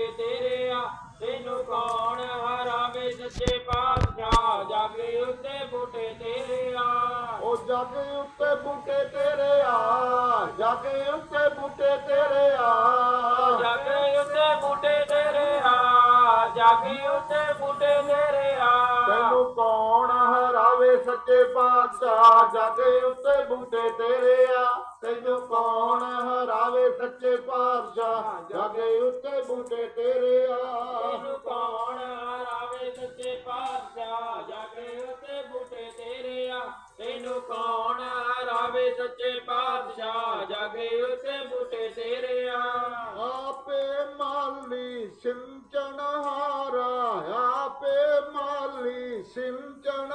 ਬੂਟੇ ਤੇਰੇ ਆ ਤੈਨੂੰ ਕੌਣ ਹਰਾਵੇ ਸੱਚੇ ਪਾਤਸ਼ਾਹ? ਜਾਗੇ ਉੱਤੇ ਬੂਟੇ ਤੇਰੇ ਆ। ਉਹ ਜੱਗ ਉੱਤੇ ਬੂਟੇ ਤੇਰੇ ਆ ਜੱਗ ਉੱਤੇ ਬੂਟੇ ਤੇਰੇ ਆ। ਜਾਗੇ ਉੱਤੇ ਬੂਟੇ ਤੇਰੇ ਆ ਜਾਗੇ ਉੱਤੇ ਬੂਟੇ ਤੇਰੇ ਆ। ਤੈਨੂੰ ਕੌਣ ਹਰਾਵੇ ਸੱਚੇ ਪਾਤਸ਼ਾਹ? ਜਾਗੇ ਉੱਤੇ ਬੂਟੇ ਤੇਰੇ ਆ ਤੈਨੂੰ ਪਾਤਸ਼ਾਹ ਜਾਗੇ ਉੱਤੇ ਬੂਟੇ ਤੇਰੇ ਆ। ਕੌਣ ਆਵੇ ਸੱਚੇ ਪਾਤਸ਼ਾਹ? ਜਾਗੇ ਉੱਤੇ ਬੂਟੇ ਤੇਰੇ ਆ। ਤੈਨੂੰ ਕੌਣ ਆਵੇ ਸੱਚੇ ਪਾਤਸ਼ਾਹ? ਜਾਗੇ ਉੱਤੇ ਬੂਟੇ ਤੇਰੇ ਆ। ਆਪੇ ਮਾਲੀ ਸਿੰਚਣ ਹਾਰਾ ਆਪੇ ਮਾਲੀ ਸਿੰਚਣ